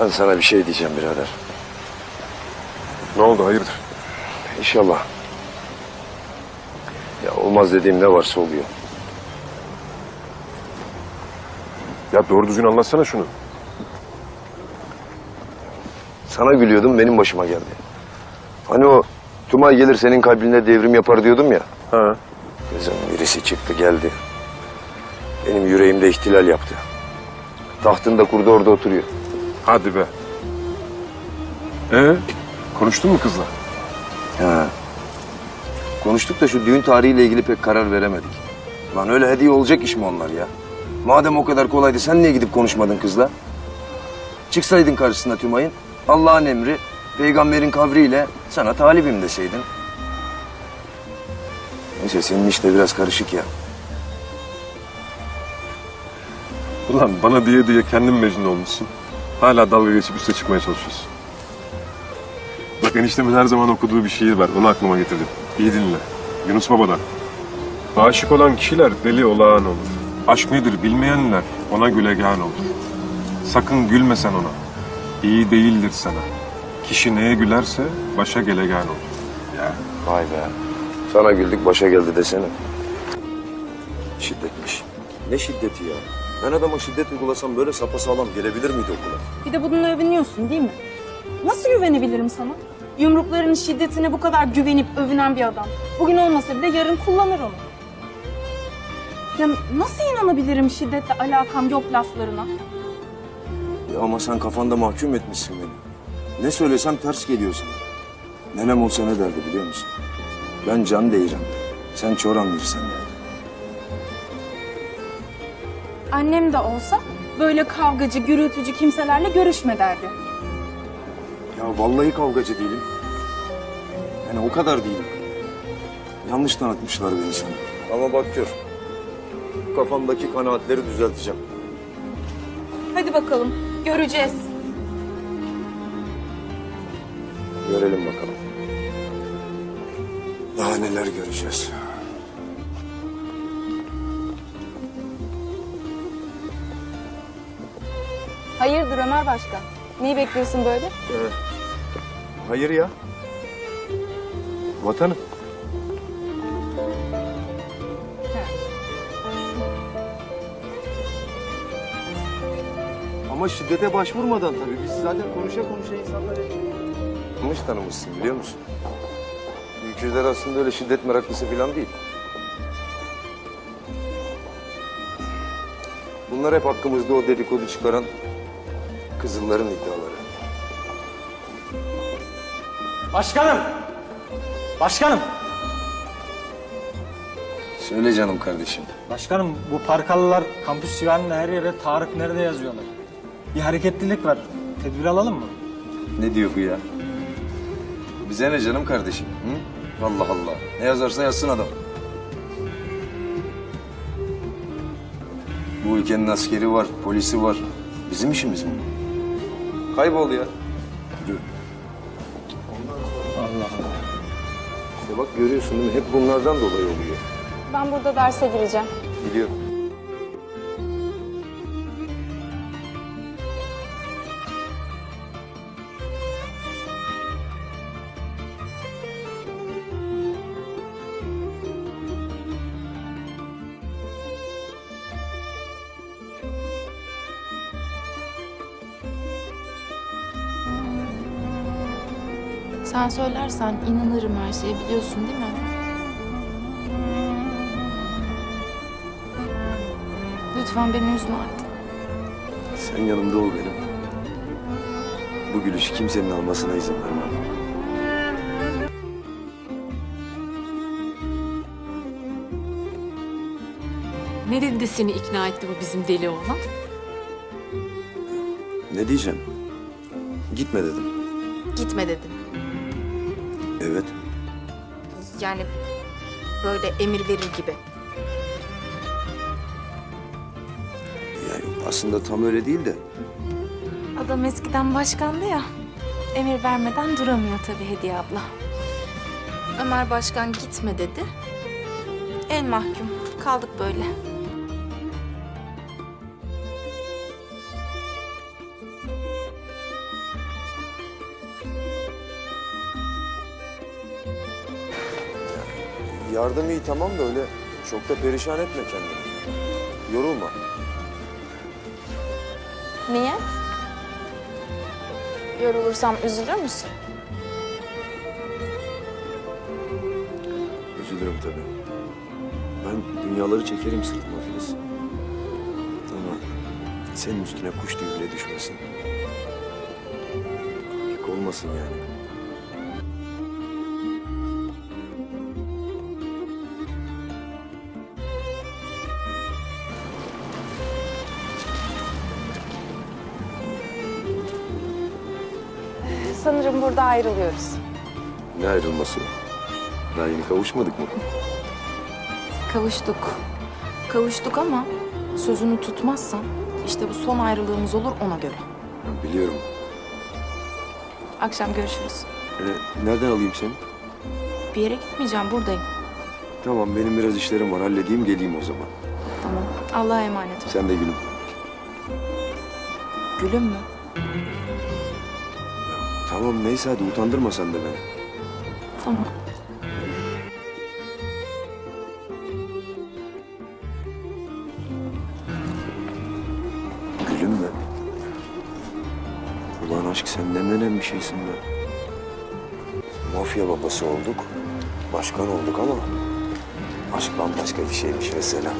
Ben sana bir şey diyeceğim birader. Ne oldu hayırdır? İnşallah. Ya olmaz dediğim ne varsa oluyor. Ya doğru düzgün anlatsana şunu. Sana gülüyordum benim başıma geldi. Hani o Tumay gelir senin kalbinde devrim yapar diyordum ya. Ha. Kızım birisi çıktı geldi. Benim yüreğimde ihtilal yaptı. Tahtında kurdu orada oturuyor. Hadi be. Ee, konuştun mu kızla? Ha. Konuştuk da şu düğün tarihiyle ilgili pek karar veremedik. Lan öyle hediye olacak iş mi onlar ya? Madem o kadar kolaydı sen niye gidip konuşmadın kızla? Çıksaydın karşısına Tümay'ın Allah'ın emri, peygamberin kavriyle sana talibim deseydin. Neyse senin işte biraz karışık ya. Ulan bana diye diye kendin mecnun olmuşsun. Hala dalga geçip üste çıkmaya çalışıyorsun. Bak eniştemin her zaman okuduğu bir şiir var. Onu aklıma getirdim. İyi dinle. Yunus Baba'dan. Aşık olan kişiler deli olağan olur. Aşk nedir bilmeyenler ona gülegan olur. Sakın gülme sen ona. İyi değildir sana. Kişi neye gülerse başa gelegan olur. Ya. Vay be. Sana güldük başa geldi desene. Şiddetmiş. Ne şiddeti ya? Ben adama şiddet uygulasam böyle sapasağlam gelebilir miydi okula? Bir de bununla övünüyorsun değil mi? Nasıl güvenebilirim sana? Yumruklarının şiddetine bu kadar güvenip övünen bir adam. Bugün olmasa bile yarın kullanır onu. Ya nasıl inanabilirim şiddetle alakam yok laflarına? Ya ama sen kafanda mahkum etmişsin beni. Ne söylesem ters geliyor sana. Nenem olsa ne derdi biliyor musun? Ben can değilim. Sen çor anlayırsan derdi. Annem de olsa böyle kavgacı, gürültücü kimselerle görüşme derdi. Ya vallahi kavgacı değilim. Yani o kadar değilim. Yanlış tanıtmışlar beni sana. Ama bak gör. Kafamdaki kanaatleri düzelteceğim. Hadi bakalım, göreceğiz. Görelim bakalım. Daha neler göreceğiz. Hayırdır Ömer Başkan? Neyi bekliyorsun böyle? Hayır ya. Vatanı. Ama şiddete başvurmadan tabii. Biz zaten konuşa konuşa insanları yanlış tanımışsın biliyor musun? Ülkücüler aslında öyle şiddet meraklısı falan değil. Bunlar hep hakkımızda o dedikodu çıkaran kızılların iddiaları. Başkanım! Başkanım! Söyle canım kardeşim. Başkanım bu parkalılar kampüs civarında her yere Tarık nerede yazıyorlar. Bir hareketlilik var. Tedbir alalım mı? Ne diyor bu ya? Bize ne canım kardeşim? Hı? Allah Allah. Ne yazarsa yazsın adam. Bu ülkenin askeri var, polisi var. Bizim işimiz mi? bu? Kaybol ya. Allah Allah. İşte bak görüyorsun değil mi? Hep bunlardan dolayı oluyor. Ben burada derse gireceğim. Biliyorum. Sen söylersen inanırım her şeye biliyorsun değil mi? Lütfen beni üzme artık. Sen yanımda ol benim. Bu gülüşü kimsenin almasına izin vermem. Ne dedi de seni ikna etti bu bizim deli oğlan? Ne diyeceğim? Gitme dedim. Gitme dedim. Evet. Yani böyle emir verir gibi. Yani aslında tam öyle değil de. Adam eskiden başkandı ya. Emir vermeden duramıyor tabii Hediye abla. Ömer Başkan gitme dedi. El mahkum. Kaldık böyle. Yardım iyi tamam da öyle çok da perişan etme kendini. Yorulma. Niye? Yorulursam üzülür müsün? Üzülürüm tabii. Ben dünyaları çekerim sırtıma Filiz. Ama senin üstüne kuş tüyü bile düşmesin. Yük olmasın yani. Sanırım burada ayrılıyoruz. Ne ayrılması? Daha yeni kavuşmadık mı? Kavuştuk. Kavuştuk ama sözünü tutmazsan işte bu son ayrılığımız olur ona göre. Ben biliyorum. Akşam görüşürüz. Ee, nereden alayım seni? Bir yere gitmeyeceğim buradayım. Tamam benim biraz işlerim var. Halledeyim geleyim o zaman. Tamam. Allah'a emanet ol. Sen de gülüm. Gülüm mü? Tamam neyse hadi utandırma sen de beni. Tamam. Gülüm mü? Ulan aşk sen ne denen bir şeysin be. Mafya babası olduk. Başkan olduk ama aşk bambaşka bir şeymiş mesela.